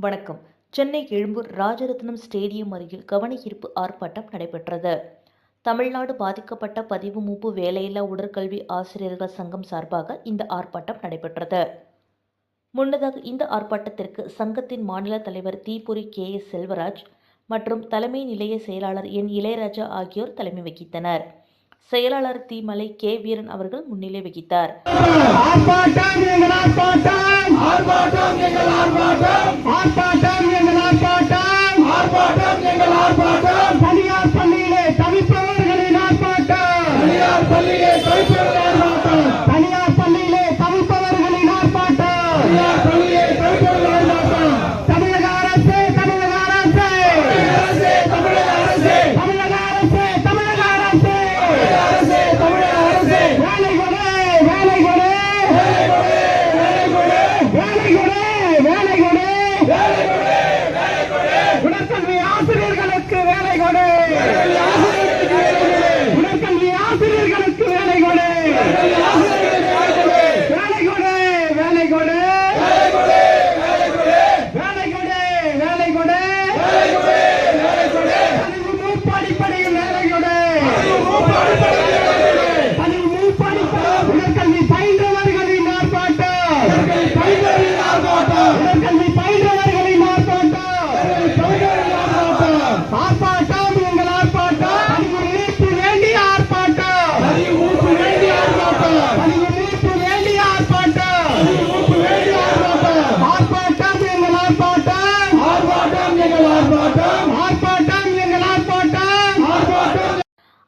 வணக்கம். சென்னை எழும்பூர் ராஜரத்னம் ஸ்டேடியம் அருகில் கவனஈர்ப்பு ஆர்ப்பாட்டம் நடைபெற்றது. தமிழ்நாடு பாதிக்கப்பட்ட பதிவு மூப்பு வேலையில்லா உடற்கல்வி ஆசிரியர்கள் சங்கம் சார்பாக இந்த ஆர்ப்பாட்டம் நடைபெற்றது. முன்னதாக இந்த ஆர்ப்பாட்டத்திற்கு சங்கத்தின் மாநில தலைவர் தீபுரி கே. எஸ். செல்வராஜ் மற்றும் தலைமை நிலைய செயலாளர் என். இளையராஜா ஆகியோர் தலைமை வகித்தனர். செயலாளர் தீமலை கே. வீரன் அவர்கள் முன்னிலை வகித்தார்.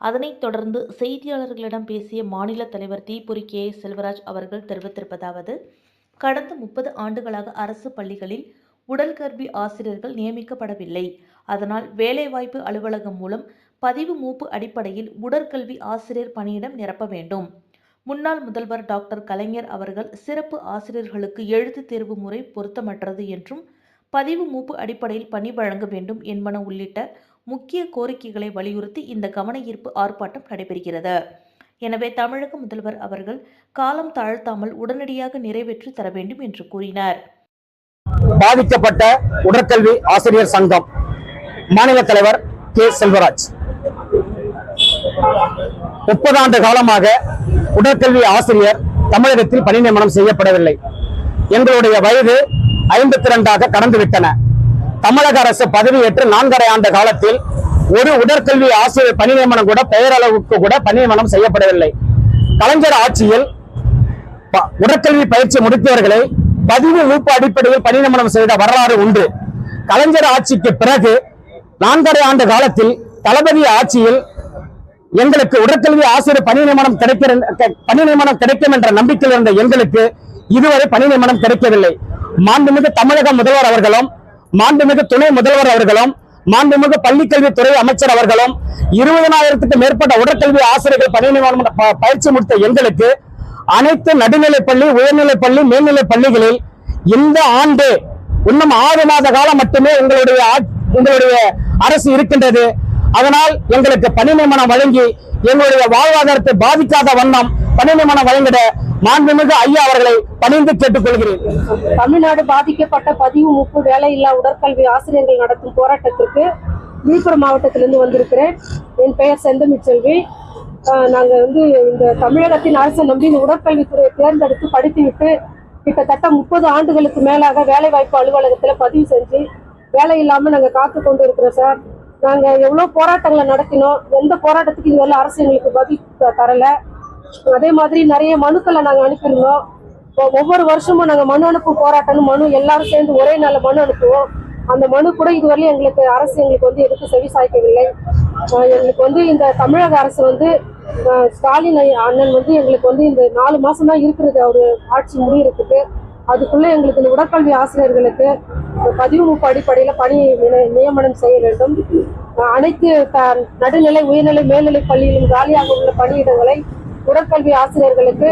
அதனைத் தொடர்ந்து செய்தியாளர்களிடம் பேசிய மாநில தலைவர் தீபுரி கே. செல்வராஜ் அவர்கள் தெரிவித்திருப்பதாவது கடந்த முப்பது ஆண்டுகளாக அரசு பள்ளிகளில் உடல் கல்வி ஆசிரியர்கள் நியமிக்கப்படவில்லை. அதனால் வேலைவாய்ப்பு அலுவலகம் மூலம் பதிவு மூப்பு அடிப்படையில் உடற்கல்வி ஆசிரியர் பணியிடம் நிரப்ப வேண்டும். முன்னாள் முதல்வர் டாக்டர் கலைஞர் அவர்கள் சிறப்பு ஆசிரியர்களுக்கு எழுத்து தேர்வு முறை பொருத்தமற்றது என்றும் பதிவு மூப்பு அடிப்படையில் பணி வழங்க வேண்டும் என்பன உள்ளிட்ட முக்கிய கோரிக்கைகளை வலியுறுத்தி இந்த கவனஈர்ப்பு ஆர்ப்பாட்டம் நடைபெறுகிறது. எனவே தமிழக முதல்வர் அவர்கள் காலம் தாழ்த்தாமல் உடனடியாக நிறைவேற்றி தர வேண்டும் என்று கூறினார். பாதிக்கப்பட்ட உடற்கல்வி ஆசிரியர் சங்கம் மாநில தலைவர் கே. செல்வராஜ். முப்பது ஆண்டு காலமாக உடற்கல்வி ஆசிரியர் தமிழகத்தில் பணி நியமனம் செய்யப்படவில்லை. எங்களுடைய வயது ஐம்பத்தி இரண்டாக கடந்துவிட்டன. தமிழக அரசு பதவியேற்று நான்கரை ஆண்டு காலத்தில் ஒரு உடற்கல்வி ஆசிரியர் பணி நியமனம் கூட பெயரளவுக்கு கூட பணி நியமனம் செய்யப்படவில்லை. கலைஞர் ஆட்சியில் ப- உடற்கல்வி பயிற்சி முடித்தவர்களை பதிவு ஊப்பு அடிப்படையில் பணி நியமனம் செய்த வரலாறு உண்டு. கலைஞர் ஆட்சிக்கு பிறகு நான்கரை ஆண்டு காலத்தில் தளபதி ஆட்சியில் எங்களுக்கு உடற்கல்வி ஆசிரியர் பணி நியமனம் கிடைக்கிற க- பணி நியமனம் கிடைக்கும் என்ற நம்பிக்கையில் இருந்த எங்களுக்கு இதுவரை பணி நியமனம் கிடைக்கவில்லை. மாண்புமிகு தமிழக முதல்வர் அவர்களும் மாண்புமிகு துணை முதல்வர் அவர்களும் மாண்புமிகு பள்ளிக்கல்வித்துறை அமைச்சர் அவர்களும் இருபதனாயிரத்துக்கு மேற்பட்ட உடற்கல்வி ஆசிரியர்கள் பணி நியமனம் ப- பயிற்சி முடித்த எங்களுக்கு அனைத்து நடுநிலை பள்ளி உயர்நிலை பள்ளி மேல்நிலைப் பள்ளிகளில் இந்த ஆண்டு இன்னும் ஆறு மாத காலம் மட்டுமே உங்களுடைய உங்களுடைய அரசு இருக்கின்றது. அதனால் எங்களுக்கு பணி நியமனம் வழங்கி எங்களுடைய வாழ்வாதாரத்தை பாதிக்காத வண்ணம் பணிநியமனம் வழங்கிட மாண்புமிகு ஐயா அவர்களை பணிந்து கேட்டுக்கொள்கிறேன். தமிழ்நாடு பாதிக்கப்பட்ட பதிவு முப்பு வேலையில்லா உடற்கல்வி ஆசிரியர்கள் நடத்தும் போராட்டத்திற்கு விழுப்புரம் மாவட்டத்திலிருந்து வந்திருக்கிறேன். என் பெயர் செந்தமிச்செல்வி செல்வி. வந்து இந்த தமிழகத்தின் அரசை நம்பி இந்த உடற்கல்வித்துறையை தேர்ந்தெடுத்து படித்துவிட்டு கிட்டத்தட்ட முப்பது ஆண்டுகளுக்கு மேலாக வேலைவாய்ப்பு அலுவலகத்தில் பதிவு செஞ்சு வேலை இல்லாமல் நாங்கள் காத்து கொண்டு இருக்கிறோம் சார். நாங்கள் எவ்வளோ போராட்டங்களை நடத்தினோம் எந்த போராட்டத்துக்கு இதுவரை அரசு எங்களுக்கு பதில் தரலை. அதே மாதிரி நிறைய மனுக்களை நாங்கள் அனுப்பியிருந்தோம். ஒவ்வொரு வருஷமும் நாங்கள் மனு அனுப்பும் போராட்டம்னு மனு எல்லாரும் சேர்ந்து ஒரே நாளில் மனு அனுப்புவோம். அந்த மனு கூட இதுவரையும் எங்களுக்கு அரசு எங்களுக்கு வந்து எதுக்கும் செவி சாய்க்கவில்லை. எங்களுக்கு வந்து இந்த தமிழக அரசு வந்து ஸ்டாலின் அண்ணன் வந்து எங்களுக்கு வந்து இந்த நாலு மாசம் தான் இருக்கிறது. அவரு ஆட்சி முடியறதுக்கு. அதுக்குள்ள எங்களுக்கு இந்த உடற்கல்வி ஆசிரியர்களுக்கு இந்த பதிவு பணி நியமனம் செய்ய வேண்டும். அனைத்து த- நடுநிலை உயர்நிலை மேல்நிலை பள்ளியிலும் காலியாக உள்ள பணியிடங்களை உடற்கல்வி ஆசிரியர்களுக்கு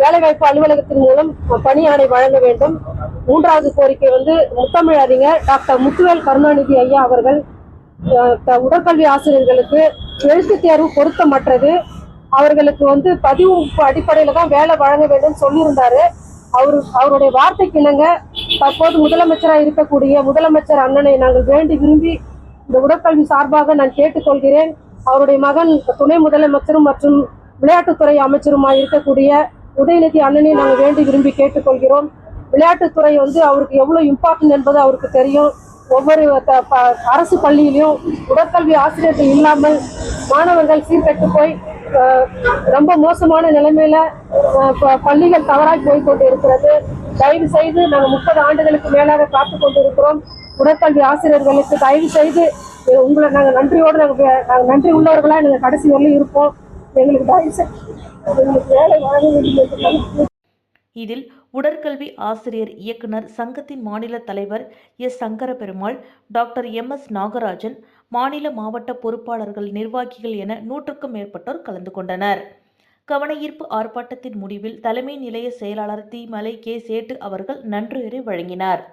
வேலைவாய்ப்பு அலுவலகத்தின் மூலம் பணி ஆணை வழங்க வேண்டும். மூன்றாவது கோரிக்கை வந்து முத்தமிழ் அறிஞர் டாக்டர் முத்துவேல் கருணாநிதி ஐயா அவர்கள் உடற்கல்வி ஆசிரியர்களுக்கு எழுத்து தேர்வு பொருத்தமற்றது. அவர்களுக்கு வந்து பதிவு அடிப்படையில தான் வேலை வழங்க வேண்டும் சொல்லியிருந்தாரு. அவரு அவருடைய வார்த்தைக்கு இணங்க தற்போது முதலமைச்சராக இருக்கக்கூடிய முதலமைச்சர் அண்ணனை நாங்கள் வேண்டி விரும்பி இந்த உடற்கல்வி சார்பாக நான் கேட்டுக்கொள்கிறேன். அவருடைய மகன் துணை முதலமைச்சரும் மற்றும் விளையாட்டுத்துறை அமைச்சருமாய் இருக்கக்கூடிய உதயநிதி அண்ணனை நாங்கள் வேண்டி விரும்பி கேட்டுக்கொள்கிறோம். விளையாட்டுத்துறை வந்து அவருக்கு எவ்வளோ இம்பார்ட்டன்ட் என்பது அவருக்கு தெரியும். ஒவ்வொரு த- ப- அரசு பள்ளியிலையும் உடற்கல்வி ஆசிரியர்கள் இல்லாமல் மாணவர்கள் சீர்கெட்டு போய் ரொம்ப மோசமான நிலைமையில ப- பள்ளிகள் தவறாய் போய் கொண்டு இருக்கிறது தயவு செய்து நாங்கள் முப்பது ஆண்டுகளுக்கு மேலாக காத்து கொண்டிருக்கிறோம் உடற்கல்வி ஆசிரியர்களுக்கு தயவு செய்து உங்களை நாங்கள் நன்றியோடு நாங்கள் நாங்கள் நன்றி உள்ளவர்களாக நாங்கள் கடைசி வரலையும் இருப்போம். எங்களுக்கு எங்களுக்கு வேலை இதில் உடற்கல்வி ஆசிரியர் இயக்குனர் சங்கத்தின் மாநில தலைவர் S. Sankaraperumal doctor M. S. Nagarajan மாநில மாவட்ட பொறுப்பாளர்கள் நிர்வாகிகள் என நூற்றுக்கும் மேற்பட்டோர் கலந்து கொண்டனர். கவனஈர்ப்பு ஆர்ப்பாட்டத்தின் முடிவில் தலைமை நிலைய செயலாளர் தீமலை கே. சேட்டு அவர்கள் நன்றியுரை வழங்கினார்.